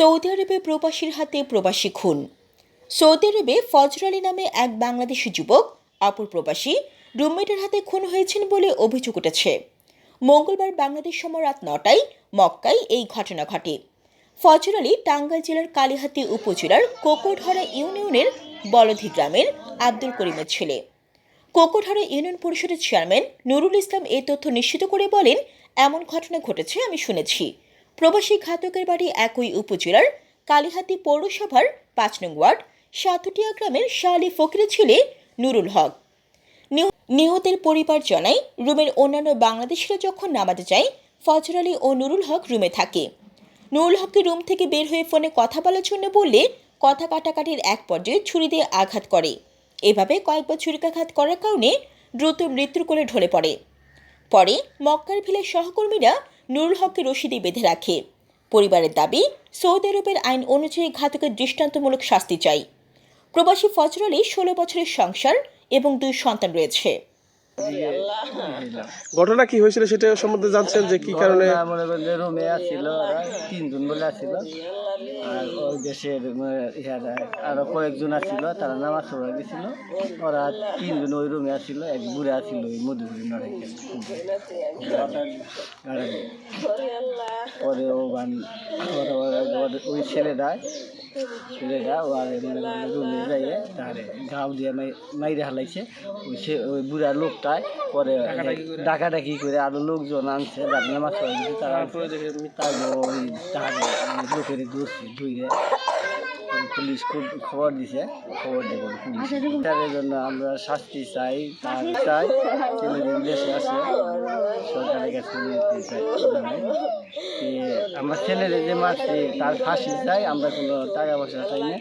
Saudi আরবে প্রবাসীর হাতে প্রবাসী খুন। সৌদি আরবে ফজর আলী নামে এক বাংলাদেশি যুবক, অপর প্রবাসী রুমমেটের হাতে খুন হয়েছেন বলে অভিযোগ উঠেছে। মঙ্গলবার বাংলাদেশ সময় রাত নটায় মক্কায় এই ঘটনা ঘটে। ফজর আলী টাঙ্গাইল জেলার কালীহাতি উপজেলার কোকোঢরা ইউনিয়নের বলধি গ্রামের আব্দুল করিমের ছেলে। কোকোঢরা ইউনিয়ন পরিষদের চেয়ারম্যান নুরুল ইসলাম এই তথ্য নিশ্চিত করে বলেন, এমন ঘটনা ঘটেছে, আমি শুনেছি। প্রবাসী ঘাতকের বাড়ি একই উপজেলার কালীহাতি পৌরসভার পাঁচ নং ওয়ার্ড, সাতুটিয়া গ্রামের শাহ ফকিরের ছেলে নুরুল হক। নিহতের পরিবার জানায়, রুমের অন্যান্য বাংলাদেশিরা যখন নামাতে যায়, ফজর আলী ও নুরুল হক রুমে থাকে। নুরুল হককে রুম থেকে বের হয়ে ফোনে কথা বলার জন্য বললে, কথা কাটাকাটির এক পর্যায়ে ছুরি দিয়ে আঘাত করে। এভাবে কয়েকবার ছুরিকাঘাত করার কারণে দ্রুত মৃত্যুর কোলে ঢলে পড়ে। পরে মক্কার ভিলের সহকর্মীরা নুরুল হককে রশিদে বেঁধে রাখে। পরিবারের দাবি সৌদি আরবের আইন অনুযায়ী ঘাতকের দৃষ্টান্তমূলক শাস্তি চাই। প্রবাসী ফজর আলী ষোলো বছরের সংসার এবং দুই সন্তান রয়েছে। ঘটনা কি হয়েছিল সেটা সম্বন্ধে জানছেন যে কি কারণে? মনে করেন রুমে আসছিল তিনজন বলে আসছিল আর ওই দেশের মানে ইহারা আরও কয়েকজন আসছিল তারা নামাজ পড়া গেছিল। ওরা তিনজন ওই রুমে আসছিল এক বুড়ে আসছিল ওই মধুপুরি নড়াইকে পরে ও বান ওই ছেলেটা ছেলেটা হালাইছে। ওই সে, ওই লোকটায় পরে ডাকাডাকি করে আরও লোকজন আনছে নামাজ তারা ওই লোকের দোষ পুলিশ খুব খবর দিছে খবর দেবো পুলিশ। তার জন্য আমরা শাস্তি চাই তার চাই। দেশে আছে সরকারের কাছে চাই। আমার ছেলের যে মারছে তার ফাঁসি চাই আমরা কোনো টাকা পয়সা চাই না।